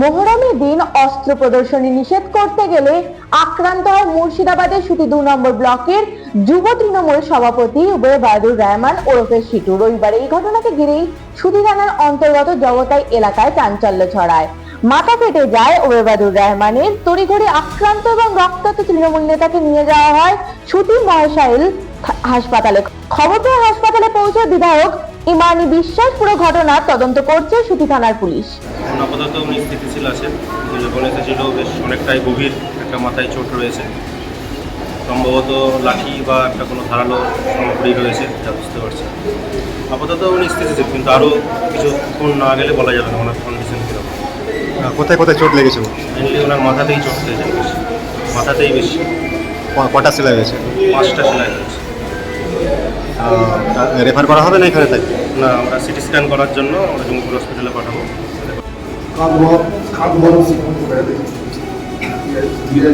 মোহরমের দিন অস্ত্র প্রদর্শনী নিষেধ করতে গেলে আক্রান্ত হয় মুর্শিদাবাদের সুতি দু নম্বর ব্লকের যুব তৃণমূল সভাপতি উবের বাদুর রহমান ওরফে সিটু। রবিবার এই ঘটনাকে ঘিরেই সুতি থানার অন্তর্গত জগতাই এলাকায় চাঞ্চল্য ছড়ায়। মাথা ফেটে যায় ওবেবাদুর রহমানের। তড়িঘড়ি আক্রান্ত এবং রক্তাক্ত তৃণমূল নেতাকে নিয়ে যাওয়া হয় সুতি মহাশাইল হাসপাতালে। খবর হাসপাতালে পৌঁছে বিধায়ক ইমানি বিশ্বাস পুরো ঘটনার তদন্ত করছে সুতি থানার পুলিশ। এখন আপাতত উনি স্থিতিশীল আছেন। কিন্তু যখন এসেছিল বেশ অনেকটাই গভীর একটা মাথায় চোট রয়েছে। সম্ভবত লাঠি বা একটা কোনো ধারালো সামগ্রী রয়েছে যা বুঝতে পারছি আপাতত উনি স্থিতিশীল কিন্তু আরও কিছুক্ষণ না গেলে বলা যাবে না ওনার কন্ডিশন কীরকম। কোথায় কোথায় চোট লেগেছে? মেনলি ওনার মাথাতেই চোট বেশি। মাথাতেই বেশি। কটা সেলাই হয়েছে? পাঁচটা সেলাই হয়েছে। রেফার করা হবে না এখানে থাকবে না আমরা সিটি স্ক্যান করার জন্য আমরা জঙ্গিপুর হসপিটালে পাঠাবো। বহর ধীরে